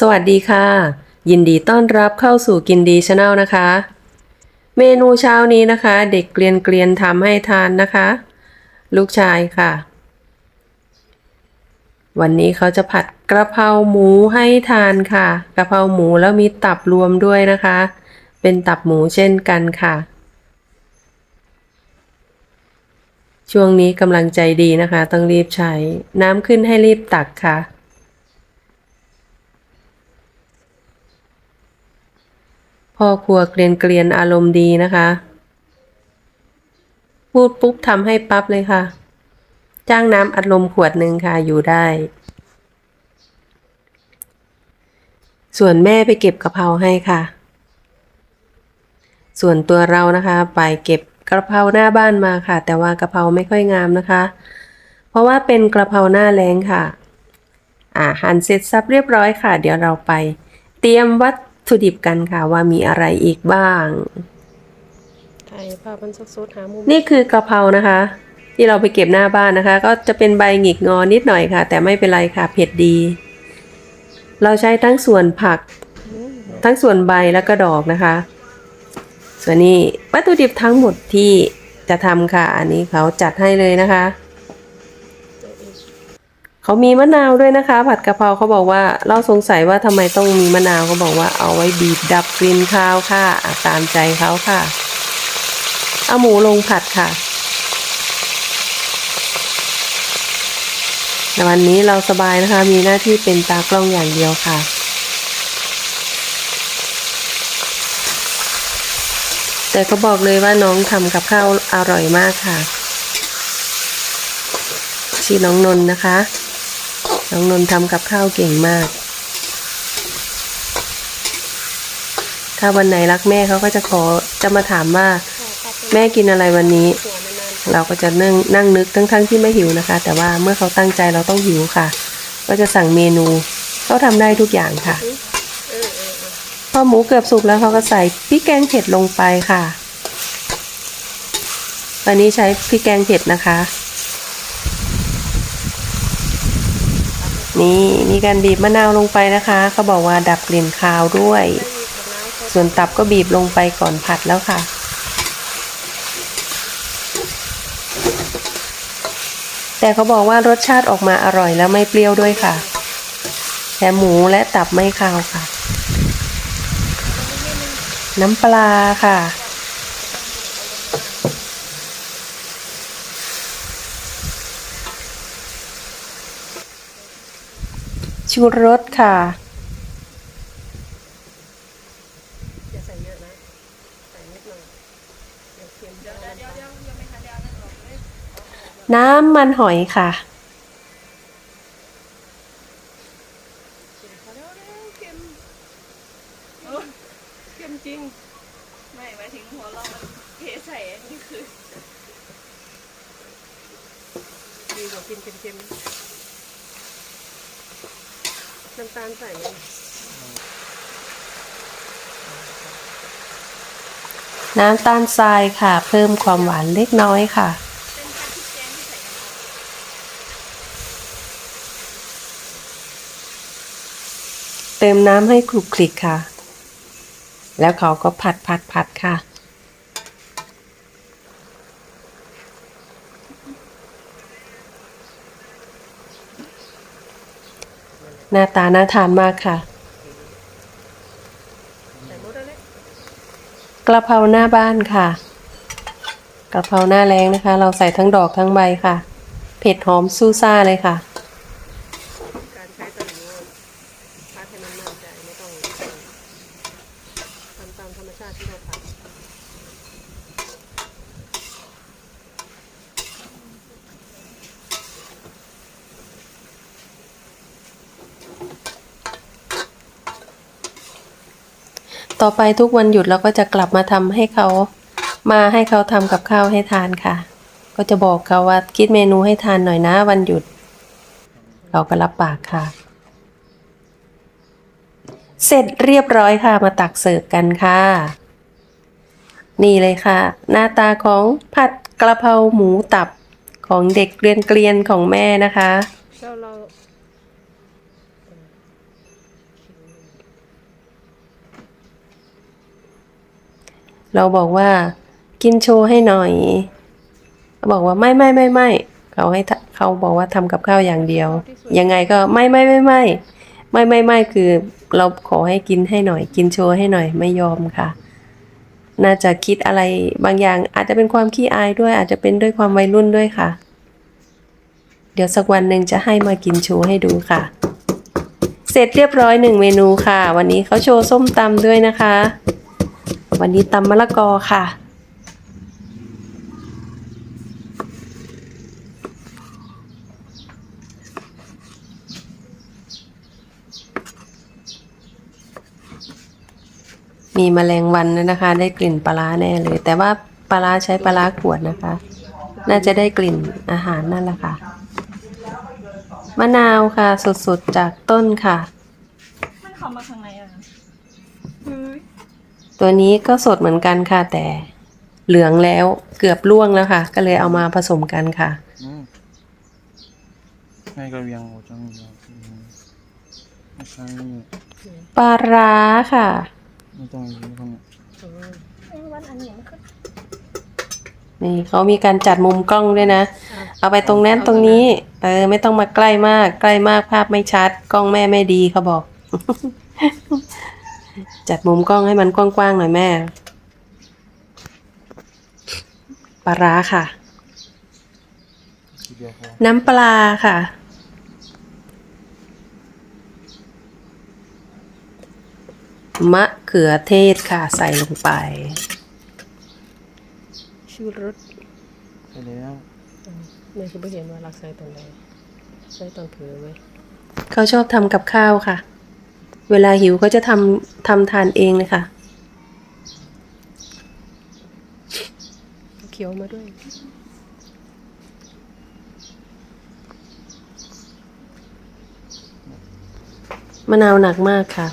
สวัสดีค่ะ ยินดีต้อนรับเข้าสู่กินดีชาแนลนะคะ เมนูเช้านี้นะคะ เด็กเกรียนเกรียนๆทำให้ทานนะคะ ลูกชายค่ะ วันนี้เขาจะผัดกระเพราหมูให้ทานค่ะ กระเพราหมูแล้วมีตับรวมด้วยนะคะ เป็นตับหมูเช่นกันค่ะ ช่วงนี้กำลังใจดีนะคะ ต้องรีบใช้น้ำขึ้นให้รีบตักค่ะ พ่อครัวเกรียนเกรียนๆอารมณ์ดีนะคะ พูดปุ๊บทำให้ปั๊บเลยค่ะ จ้างน้ำอัดลมขวดหนึ่งค่ะอยู่ได้ ส่วนแม่ไปเก็บกะเพราให้ค่ะ ส่วนตัวเรานะคะไปเก็บกระเพราหน้าบ้านมาค่ะ แต่ว่ากระเพราไม่ค่อยงามนะคะ เพราะว่าเป็นกระเพราหน้าแรงค่ะ อ่าหั่นเสร็จสับเรียบร้อยค่ะ เดี๋ยวเราไป เตรียมวัต ถุดิบกันค่ะว่ามีอะไรอีกบ้างถ่ายภาพมันสดๆหามุมนี่คือกระเพรานะคะ ที่เราไปเก็บหน้าบ้านนะคะ ก็จะเป็นใบหงิกงอนิดหน่อยค่ะ แต่ไม่เป็นไรค่ะเผ็ดดี เราใช้ทั้งส่วนผัก ทั้งส่วนใบแล้วก็ดอกนะคะ ส่วนนี้วัตถุดิบทั้งหมดที่จะทำค่ะ อันนี้เขาจัดให้เลยนะคะ เขามีมะนาวด้วยนะคะ ผัดกะเพราเขาบอกว่า เราสงสัยว่าทำไมต้องมีมะนาวเขาบอกว่าเอาไว้บีบดับกลิ่นคาวค่ะตามใจเขาค่ะ เอาหมูลงผัดค่ะในวันนี้เราสบายนะคะ มีหน้าที่เป็นตากล้องอย่างเดียวค่ะแต่เขาบอกเลยว่าน้องทำกับข้าวอร่อยมากค่ะ ชื่อน้องนนท์นะคะ น้องนนท์ทำกับข้าวเก่งมาก ถ้าวันไหนรักแม่เขาก็จะขอจะมาถามว่า แม่กินอะไรวันนี้ เราก็จะนั่งนั่งนึกทั้งๆที่ไม่หิวนะคะ แต่ว่าเมื่อเขาตั้งใจเราต้องหิวค่ะ ก็จะสั่งเมนูเขาทำได้ทุกอย่างค่ะพอหมูเกือบสุกแล้วเขาก็ใส่พริกแกงเผ็ดลงไปค่ะวันนี้ใช้พริกแกงเผ็ดนะคะ นี่มีการบีบมะนาวลงไปนะคะเขาบอกว่าดับกลิ่นคาวด้วย ส่วนตับก็บีบลงไปก่อนผัดแล้วค่ะ แต่เขาบอกว่ารสชาติออกมาอร่อยแล้วไม่เปรี้ยวด้วยค่ะแถมหมูและตับไม่คาวค่ะ น้ำปลาค่ะ ชูรสค่ะ อย่าใส่เยอะนะ ใส่นิดหน่อยเดี๋ยวเค็มเดี๋ยวเดี๋ยวเดี๋ยวยังไม่ทันเดี๋ยวนั่นอ อกเลยน้ำมันหอยค่ะพอแล้วเค็มจริง ไม่หมายถึงหัวเราะมันเทใส่อันนี้คือ ดีกว่ากินเค็มๆ น้ำตาลใส่ไหมน้ำตาลทรายค่ะ เพิ่มความหวานเล็กน้อยค่ะเป็นพัดพริกแกงที่ใส่น้ำมันเติมน้ำให้คลุกคลิกค่ะ แล้วเขาก็ผัดผัดผัดค่ะ หน้าตาน่าทานมากค่ะ กระเพราหน้าบ้านค่ะ กระเพราหน้าแรงนะคะ เราใส่ทั้งดอกทั้งใบค่ะ เผ็ดหอมซู่ซ่าเลยค่ะ การใช้ตะหลิวพัดให้มันมั่นใจไม่ต้องทำตามธรรมชาติที่เราทำ ต่อไปทุกวันหยุดเราก็จะกลับมาทำให้เขามาให้เขาทำกับข้าวให้ทานค่ะ ก็จะบอกเขาว่าคิดเมนูให้ทานหน่อยนะ วันหยุดเขาก็รับปากค่ะ เสร็จเรียบร้อยค่ะมาตักเสิร์ฟกันค่ะ นี่เลยค่ะ หน้าตาของผัดกระเพราหมูตับของเด็กเรียนเกรียนของแม่นะคะ เราเรา เราบอกว่า กินโชว์ให้หน่อยเขาบอกว่าไม่ไม่ไม่ไม่เขาให้เขาบอกว่าทำกับข้าวอย่างเดียว ยังไงก็ไม่ไม่ไม่ไม่ไม่ไม่ไม่คือเราขอให้กินให้หน่อย กินโชว์ให้หน่อยไม่ยอมค่ะ น่าจะคิดอะไรบางอย่าง อาจจะเป็นความขี้อายด้วย อาจจะเป็นด้วยความวัยรุ่นด้วยค่ะ เดี๋ยวสักวันหนึ่งจะให้มากินโชว์ให้ดูค่ะ เสร็จเรียบร้อยหนึ่งเมนูค่ะ วันนี้เขาโชว์ส้มตำด้วยนะคะ วันนี้ตำมะละกอค่ะ มีแมลงวันนะคะ ได้กลิ่นปลาร้าแน่เลย แต่ว่าปลาร้าใช้ปลาร้าขวดนะคะ น่าจะได้กลิ่นอาหารนั่นแหละค่ะ มะนาวค่ะสดๆจากต้นค่ะ มันเข้ามาข้างใน ตัวนี้ก็สดเหมือนกันค่ะ แต่เหลืองแล้วเกือบล่วงแล้วค่ะ ก็เลยเอามาผสมกันค่ะอืม ngay cái viếng ở trong nhà thì nó sang như ปลาร้าค่ะ นี่เขามีการจัดมุมกล้องด้วยนะ เอาไปตรงนั้นตรงนี้ เออ ไม่ต้องมาใกล้มาก ใกล้มากภาพไม่ชัด กล้องแม่ไม่ดีเขาบอก จัดมุมกล้องให้มันกว้างๆหน่อยแม่ ปลาร้าค่ะ chỉ điều hòa น้ำปลาค่ะ มะเขือเทศค่ะ ใส่ลงไป ชูรส cái đấy á, แม่คือไม่เห็นว่ารักใส่ตอนใดใส่ตอนเผือไหมเขาชอบทำกับข้าวค่ะ เวลาหิวเขาจะทำทำทานเองเลยค่ะเคี้ยวมาด้วย มะนาวหนักมากค่ะ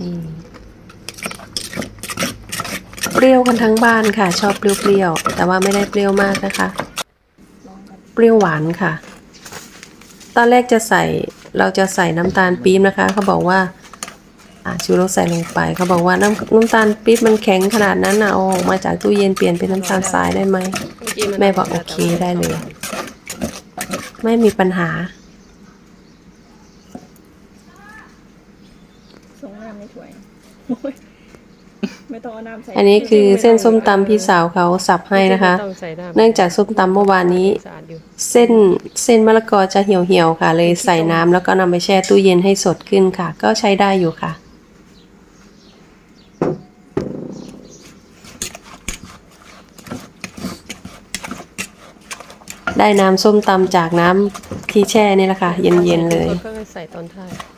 นี่เปรี้ยวกันทั้งบ้านค่ะ ชอบเปรี้ยวๆแต่ว่าไม่ได้เปรี้ยวมากนะคะ เปรี้ยวหวานค่ะ ตอนแรกจะใส่เราจะใส่น้ำตาลปี๊บนะคะ เขาบอกว่าชูรสใส่ลงไป เขาบอกว่าน้ำน้ำตาลปี๊บมันแข็งขนาดนั้นนะเอาออกมาจากตู้เย็นเปลี่ยนเป็นน้ำตาลทรายได้ไหมแม่บอกโอเคได้เลย ไม่มีปัญหาส่งน้ำในถ้วย ไม่ต้องเอาน้ำใส่อันนี้คือเส้นส้มตำพี่สาวเขาสับให้นะคะ ต้องใส่น้ำเนื่องจากส้มตำเมื่อวานนี้ สะอาดอยู่เส้นเส้นมะละกอจะเหี่ยวเหี่ยวๆค่ะ เลยใส่น้ำแล้วก็นำไปแช่ตู้เย็นให้สดขึ้นค่ะ ก็ใช้ได้อยู่ค่ะ ได้น้ำส้มตำจากน้ำที่แช่นี่แหละค่ะ เย็นๆเลย ก็ใส่ตอนท้าย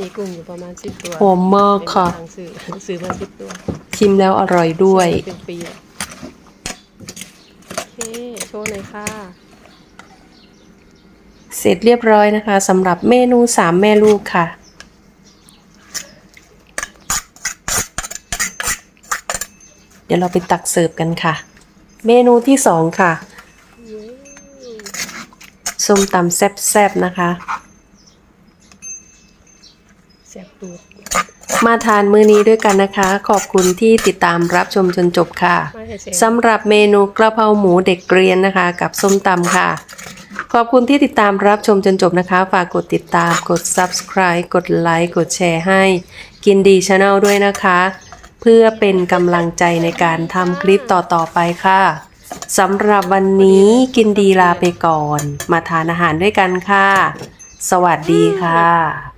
มีกุ้งอยู่ประมาณสิบตัวหอมมากค่ะ เป็นทางซื้อซื้อมาสิบตัวชิมแล้วอร่อยด้วย ซื้อมาเป็นปีอะโอเคโชว์หน่อยค่ะเสร็จเรียบร้อยนะคะสำหรับเมนูสามแม่ลูกค่ะ เดี๋ยวเราไปตักเสิร์ฟกันค่ะ เมนูที่สองค่ะส้มตำแซ่บๆนะคะ แซ่บตูดมาทานมื้อนี้ด้วยกันนะคะ ขอบคุณที่ติดตามรับชมจนจบค่ะไม่ให้เสียสำหรับเมนูกระเพราหมูเด็กเกรียนนะคะ กับส้มตำค่ะ ขอบคุณที่ติดตามรับชมจนจบนะคะ ฝากกดติดตามกด subscribe กดไลค์กดแชร์ให้ กินดีชาแนลด้วยนะคะ เพื่อเป็นกำลังใจในการทำคลิปต่อๆไปค่ะสำหรับวันนี้กินดีลาไปก่อน มาทานอาหารด้วยกันค่ะ สวัสดีค่ะ